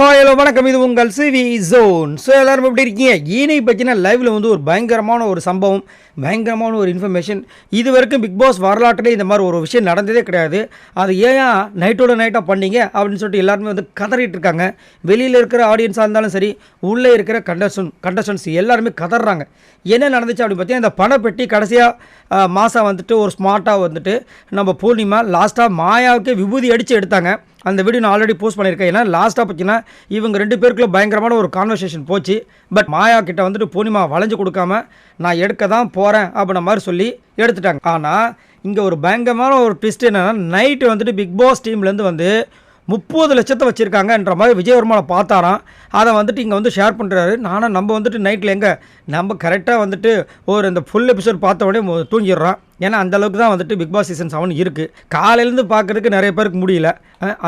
Hello வணக்கம். இது உங்கள் சிவி ஜோன். ஸோ எல்லாரும் எப்படி இருக்கீங்க? ஈனை பற்றின லைவில் வந்து ஒரு பயங்கரமான ஒரு சம்பவம் பயங்கரமான ஒரு இன்ஃபர்மேஷன் இது வரைக்கும் பிக் பாஸ் வரலாற்றிலே இந்த மாதிரி ஒரு விஷயம் நடந்ததே கிடையாது. அது ஏன் நைட்டோட நைட்டாக பண்ணீங்க? அப்படின்னு சொல்லிட்டு எல்லாருமே வந்து கதறிட்டு இருக்காங்க. வெளியில் இருக்கிற ஆடியன்ஸாக இருந்தாலும் சரி உள்ளே இருக்கிற கண்டஸ்டன் கண்டஸ்டன்ஸ் எல்லாருமே கதறாங்க. என்ன நடந்துச்சு அப்படின்னு பார்த்தீங்கன்னா இந்த பணப்பெட்டி கடைசியாக மாதம் வந்துட்டு ஒரு ஸ்மார்ட்டாக வந்துட்டு நம்ம பூர்ணிமா லாஸ்ட்டாக மாயாவுக்கு விபூதி அடித்து எடுத்தாங்க. அந்த வீடியோ நான் ஆல்ரெடி போஸ்ட் பண்ணியிருக்கேன். ஏன்னா லாஸ்ட்டாக பார்த்தீங்கன்னா இவங்க ரெண்டு பேருக்குள்ளே பயங்கரமான ஒரு கான்வர்சேஷன் போச்சு. பட் மாயா கிட்ட வந்துட்டு பூர்ணிமா வளைஞ்சு கொடுக்காம நான் எடுக்க தான் போகிறேன் அப்படின்ற மாதிரி சொல்லி எடுத்துட்டாங்க. ஆனால் இங்கே ஒரு பயங்கரமான ஒரு ட்விஸ்ட் என்னென்னா நைட்டு வந்துட்டு பிக் பாஸ் டீம்லேருந்து வந்து முப்பது லட்சத்தை வச்சுருக்காங்கன்ற மாதிரி விஜயவர்மாவை பார்த்தாராம். அதை வந்துட்டு இங்கே வந்து ஷேர் பண்ணுறாரு நானும் நம்ம வந்துட்டு நைட்டில் எங்கே? நம்ம கரெக்டாக வந்துட்டு ஒரு இந்த ஃபுல் எபிசோட் பார்த்த உடனே தூங்கிடுறான் ஏன்னா அந்தளவுக்கு தான் வந்துட்டு பிக் பாஸ் சீசன் செவன் இருக்குது காலையிலேருந்து பார்க்கறதுக்கு நிறைய பேருக்கு முடியல.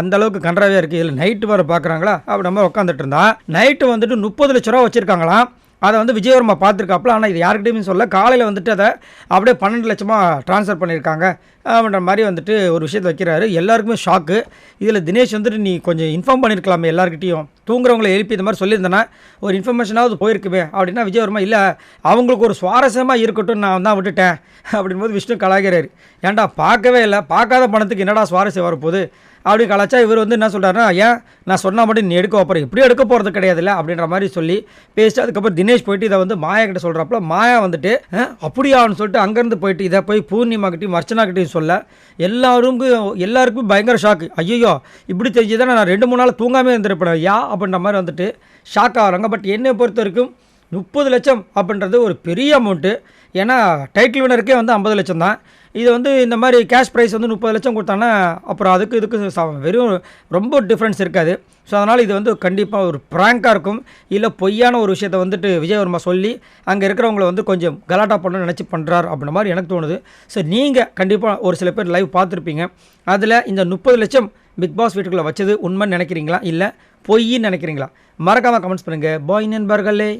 அந்த அளவுக்கு கன்றாவே இருக்குது இதில் நைட்டு வர பார்க்குறாங்களா? அப்படி நம்ம உட்காந்துட்டு இருந்தா நைட்டு வந்துட்டு முப்பது லட்ச ரூபா வச்சுருக்காங்களாம் அதை வந்து விஜயவர்மா பார்த்துருக்காப்புல. ஆனால் இது யார்கிட்டையுமே சொல்ல காலையில் வந்துட்டு அதை அப்படியே பன்னெண்டு லட்சமாக ட்ரான்ஸ்ஃபர் பண்ணியிருக்காங்க. அப்படின்ற மாதிரி வந்துட்டு ஒரு விஷயத்தை வைக்கிறாரு. எல்லாருக்குமே ஷாக்கு இதில் தினேஷ் வந்துட்டு நீ கொஞ்சம் இன்ஃபார்ம் பண்ணியிருக்கலாமே எல்லாருக்கிட்டேயும் தூங்குறவங்களை எழுப்பி இந்த மாதிரி சொல்லியிருந்தேன்னா ஒரு இன்ஃபர்மேஷனாவது போயிருக்குமே அப்படின்னா விஜயவர்மா இல்லை அவங்களுக்கு ஒரு சுவாரஸ்யமாக இருக்கட்டும் நான் தான் விட்டுட்டேன் அப்படின்போது விஷ்ணு கலாகிறார் ஏன்டா பார்க்கவே இல்லை. பார்க்காத பணத்துக்கு என்னடா சுவாரஸ்யம் வரப்போகுது? அப்படி கலாச்சா இவர் வந்து என்ன சொல்கிறாருன்னா ஏன்? நான் சொன்னால் மட்டும் நீ எடுக்க போகிற இப்படி எடுக்க போகிறது கிடையாதுல்ல? அப்படின்ற மாதிரி சொல்லி பேசிட்டு அதுக்கப்புறம் தினேஷ் போயிட்டு இதை வந்து மாயா கிட்ட சொல்கிறப்பல மாயா வந்துட்டு அப்படியான்னு சொல்லிட்டு அங்கேருந்து போயிட்டு இதை போய் பூர்ணிமா கிட்டையும் அர்ச்சனா கிட்டையும் சொல்ல எல்லாருக்கும் எல்லாருக்கும் பயங்கர ஷாக்கு ஐயோ இப்படி தெரிஞ்சுதான் நான் ரெண்டு மூணு நாள் தூங்காமே இருந்திருப்பேன் யா அப்படின்ற மாதிரி வந்துட்டு ஷாக் ஆகிறாங்க பட் என்னை பொறுத்த வரைக்கும் முப்பது லட்சம் அப்படின்றது ஒரு பெரிய அமௌண்ட்டு ஏன்னா டைட்டில் வினருக்கே வந்து ஐம்பது லட்சம் தான். இது வந்து இந்த மாதிரி கேஷ் ப்ரைஸ் வந்து முப்பது லட்சம் கொடுத்தாங்கன்னா அப்புறம் அதுக்கு இதுக்கு வெறும் ரொம்ப டிஃப்ரென்ஸ் இருக்காது. ஸோ அதனால் இது வந்து கண்டிப்பாக ஒரு ப்ராங்காக இருக்கும். இல்லை பொய்யான ஒரு விஷயத்தை வந்துட்டு விஜயவர்மா சொல்லி அங்கே இருக்கிறவங்கள வந்து கொஞ்சம் கலாட்டா பண்ணணும்னு நினச்சி பண்ணுறாரு அப்படின்ற மாதிரி எனக்கு தோணுது. ஸோ நீங்கள் கண்டிப்பாக ஒரு சில பேர் லைவ் பார்த்துருப்பீங்க. அதில் இந்த முப்பது லட்சம் பிக் பாஸ் வீட்டுக்குள்ளே வச்சது உண்மைன்னு நினைக்கிறீங்களா? இல்லை பொய்ன்னு நினைக்கிறீங்களா? மறக்காமல் கமெண்ட்ஸ் பண்ணுங்கள் பாய் நண்பர்களே.